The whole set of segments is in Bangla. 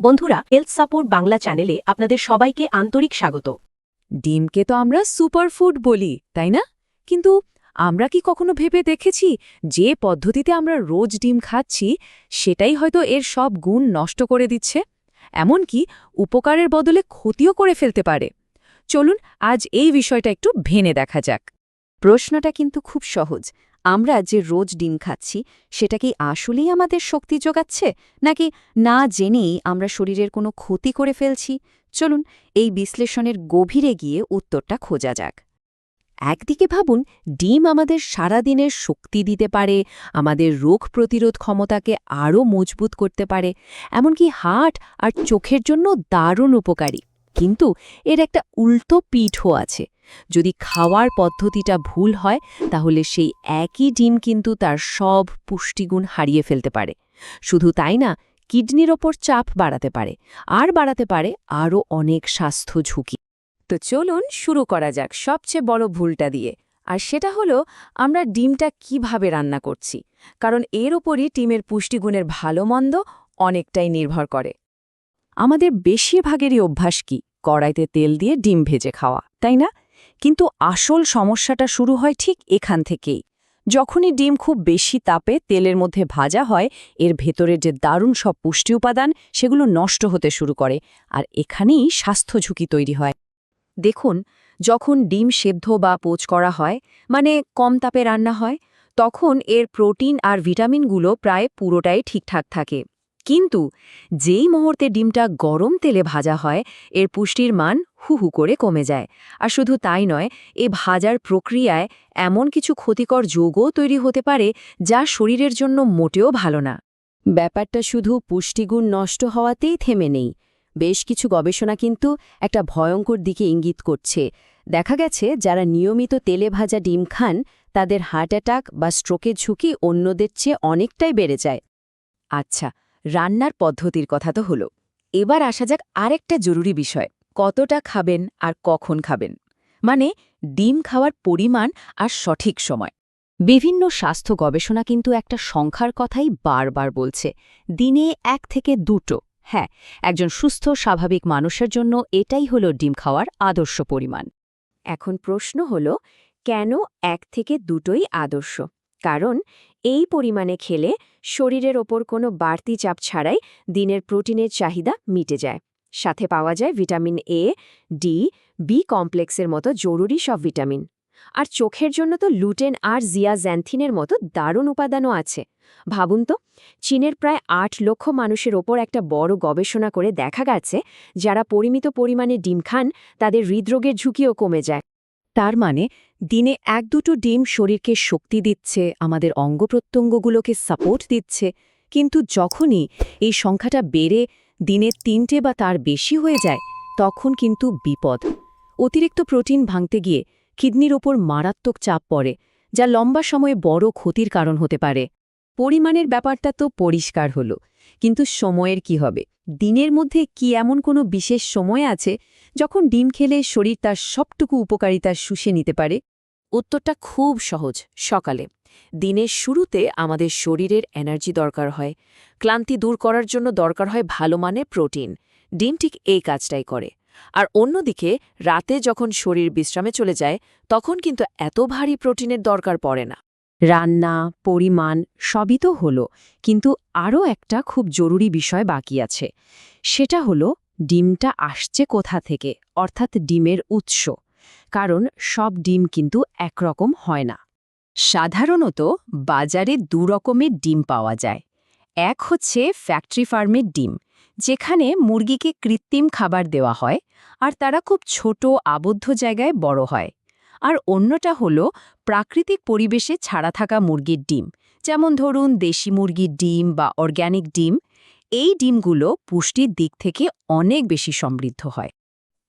বন্ধুরা হেলথ সাপোর্ট বাংলা চ্যানেলে আপনাদের সবাইকে আন্তরিক স্বাগত। ডিমকে তো আমরা সুপারফুড বলি, তাই না? কিন্তু আমরা কি কখনো ভেবে দেখেছি যে পদ্ধতিতে আমরা রোজ ডিম খাচ্ছি, সেটাই হয়তো এর সব গুণ নষ্ট করে দিচ্ছে? এমনকি উপকারের বদলে ক্ষতিও করে ফেলতে পারে। চলুন, আজ এই বিষয়টা একটু ভেনে দেখা যাক। প্রশ্নটা কিন্তু খুব সহজ। আমরা যে রোজ ডিম খাচ্ছি, সেটা কি আসলেই আমাদের শক্তি যোগাচ্ছে? নাকি না জেনেই আমরা শরীরের কোনো ক্ষতি করে ফেলছি? চলুন এই বিশ্লেষণের গভীরে গিয়ে উত্তরটা খোঁজা যাক। একদিকে ভাবুন, ডিম আমাদের সারাদিনের শক্তি দিতে পারে, আমাদের রোগ প্রতিরোধ ক্ষমতাকে আরও মজবুত করতে পারে, এমনকি হার্ট আর চোখের জন্য দারুণ উপকারী। কিন্তু এর একটা উল্টো পিঠও আছে। যদি খাওয়ার পদ্ধতিটা ভুল হয়, তাহলে সেই একই ডিম কিন্তু তার সব পুষ্টিগুণ হারিয়ে ফেলতে পারে। শুধু তাই না, কিডনির ওপর চাপ বাড়াতে পারে, আর বাড়াতে পারে আরও অনেক স্বাস্থ্য ঝুঁকি। তো চলুন শুরু করা যাক সবচেয়ে বড় ভুলটা দিয়ে। আর সেটা হলো, আমরা ডিমটা কীভাবে রান্না করছি, কারণ এর ওপরই ডিমের পুষ্টিগুণের ভালো মন্দ অনেকটাই নির্ভর করে। আমাদের বেশিরভাগেরই অভ্যাস কি, কড়াইতে তেল দিয়ে ডিম ভেজে খাওয়া, তাই না? কিন্তু আসল সমস্যাটা শুরু হয় ঠিক এখান থেকেই। যখনই ডিম খুব বেশি তাপে তেলের মধ্যে ভাজা হয়, এর ভেতরের যে দারুণ সব পুষ্টি উপাদান, সেগুলো নষ্ট হতে শুরু করে আর এখানেই স্বাস্থ্য ঝুঁকি তৈরি হয়। দেখুন, যখন ডিম সেদ্ধ বা পোচ করা হয় মানে কম তাপে রান্না হয়, তখন এর প্রোটিন আর ভিটামিনগুলো প্রায় পুরোটাই ঠিকঠাক থাকে। কিন্তু যেই মুহূর্তে ডিমটা গরম তেলে ভাজা হয়, এর পুষ্টির মান হু হু করে কমে যায়। আর শুধু তাই নয়, এ ভাজার প্রক্রিয়ায় এমন কিছু ক্ষতিকর যোগও তৈরি হতে পারে যা শরীরের জন্য মোটেও ভালো না। ব্যাপারটা শুধু পুষ্টিগুণ নষ্ট হওয়াতেই থেমে নেই। বেশ কিছু গবেষণা কিন্তু একটা ভয়ঙ্কর দিকে ইঙ্গিত করছে। দেখা গেছে, যারা নিয়মিত তেলে ভাজা ডিম খান, তাদের হার্ট অ্যাটাক বা স্ট্রোকের ঝুঁকি অন্যদের চেয়ে অনেকটাই বেড়ে যায়। আচ্ছা রান্নার পদ্ধতির কথা তো হলো। এবার আসা যাক আরেকটা জরুরি বিষয়, কতটা খাবেন আর কখন খাবেন। মানে ডিম খাওয়ার পরিমাণ আর সঠিক সময়। বিভিন্ন স্বাস্থ্য গবেষণা কিন্তু একটা সংখ্যার কথাই বারবার বলছে, দিনে এক থেকে দুটো। হ্যাঁ একজন সুস্থ, স্বাভাবিক মানুষের জন্য এটাই হলো ডিম খাওয়ার আদর্শ পরিমাণ। এখন প্রশ্ন হল, কেন এক থেকে দুটোই আদর্শ? কারণ এই পরিমাণে খেলে শরীরের ওপর কোনো বাড়তি চাপ ছাড়াই দিনের প্রোটিনের চাহিদা মিটে যায়। সাথে পাওয়া যায় ভিটামিন এ ডি বি কমপ্লেক্সের মতো জরুরি সব ভিটামিন। আর চোখের জন্য তো লুটেন আর জিয়া জ্যান্থিনের মতো দারুণ উপাদানও আছে। ভাবুন তো, চীনের প্রায় আট লক্ষ মানুষের ওপর একটা বড় গবেষণা করে দেখা গেছে, যারা পরিমিত পরিমাণে ডিম খান, তাদের হৃদরোগের ঝুঁকিও কমে যায়। তার মানে দিনে এক দুটো ডিম শরীরকে শক্তি দিচ্ছে, আমাদের অঙ্গপ্রত্যঙ্গগুলোকে সাপোর্ট দিচ্ছে, কিন্তু যখনই এই সংখ্যাটা বেড়ে দিনে তিনটে বা তার বেশি হয়ে যায়, তখন কিন্তু বিপদ। অতিরিক্ত প্রোটিন ভাঙতে গিয়ে কিডনির ওপর মারাত্মক চাপ পড়ে, যা লম্বা সময়ে বড় ক্ষতির কারণ হতে পারে। পরিমাণের ব্যাপারটা তো পরিষ্কার হলো। কিন্তু সময়ের কি হবে? দিনের মধ্যে কি এমন কোনো বিশেষ সময় আছে যখন ডিম খেলে শরীর তার সবটুকু উপকারিতা শুষে নিতে পারে? উত্তরটা খুব সহজ, সকালে। দিনের শুরুতে আমাদের শরীরের এনার্জি দরকার হয়। ক্লান্তি দূর করার জন্য দরকার হয় ভালো মানের প্রোটিন। ডিম ঠিক এই কাজটাই করে। আর অন্যদিকে, রাতে যখন শরীর বিশ্রামে চলে যায়, তখন কিন্তু এত ভারী প্রোটিনের দরকার পড়ে না। রান্না, পরিমাণ সবই তো হলো, কিন্তু আরও একটা খুব জরুরি বিষয় বাকি আছে। সেটা হলো ডিমটা আসছে কোথা থেকে, অর্থাৎ ডিমের উৎস, কারণ সব ডিম কিন্তু একরকম হয় না। সাধারণত বাজারে দুরকমের ডিম পাওয়া যায়। এক হচ্ছে ফ্যাক্টরি ফার্মের ডিম, যেখানে মুরগিকে কৃত্রিম খাবার দেওয়া হয়, আর তারা খুব ছোট, আবদ্ধ জায়গায় বড় হয়। আর অন্যটা হলো প্রাকৃতিক পরিবেশে ছাড়া থাকা মুরগির ডিম। যেমন ধরুন দেশি মুরগির ডিম বা অর্গ্যানিক ডিম, এই ডিমগুলো পুষ্টির দিক থেকে অনেক বেশি সমৃদ্ধ হয়।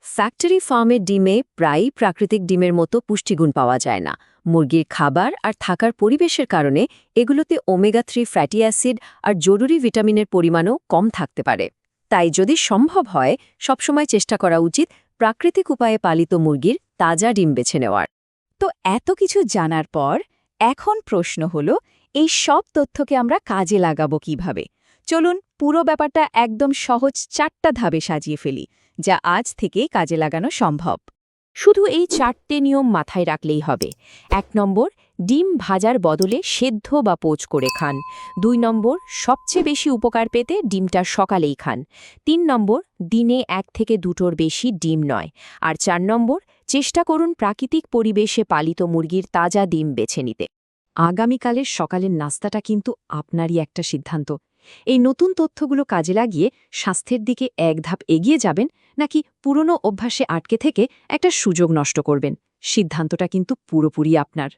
ফ্যাক্টরি ফার্মের ডিমে প্রায়ই প্রাকৃতিক ডিমের মতো পুষ্টিগুণ পাওয়া যায় না। মুরগির খাবার আর থাকার পরিবেশের কারণে এগুলোতে ওমেগা থ্রি ফ্যাটি অ্যাসিড আর জরুরি ভিটামিনের পরিমাণও কম থাকতে পারে। তাই যদি সম্ভব হয়, সবসময় চেষ্টা করা উচিত প্রাকৃতিক উপায়ে পালিত মুরগির তাজা ডিম বেছে নেওয়ার। তো এত কিছু জানার পর এখন প্রশ্ন হল, এই সব তথ্যকে আমরা কাজে লাগাবো কীভাবে? চলুন পুরো ব্যাপারটা একদম সহজ চারটা ধাপে সাজিয়ে ফেলি, যা আজ থেকে কাজে লাগানো সম্ভব। শুধু এই চারটে নিয়ম মাথায় রাখলেই হবে। এক নম্বর, ডিম ভাজার বদলে সেদ্ধ বা পোচ করে খান। দুই নম্বর, সবচেয়ে বেশি উপকার পেতে ডিমটা সকালেই খান। তিন নম্বর, দিনে এক থেকে দুটোর বেশি ডিম নয়। আর চার নম্বর চেষ্টা করুন প্রাকৃতিক পরিবেশে পালিত মুরগির তাজা ডিম বেছে নিতে। আগামীকালের সকালের নাস্তাটা কিন্তু আপনারই একটা সিদ্ধান্ত। এই নতুন তথ্যগুলো কাজে লাগিয়ে স্বাস্থ্যের দিকে এক ধাপ এগিয়ে যাবেন নাকি পুরনো অভ্যাসে আটকে থেকে একটা সুযোগ নষ্ট করবেন? সিদ্ধান্তটা কিন্তু পুরোপুরি আপনার।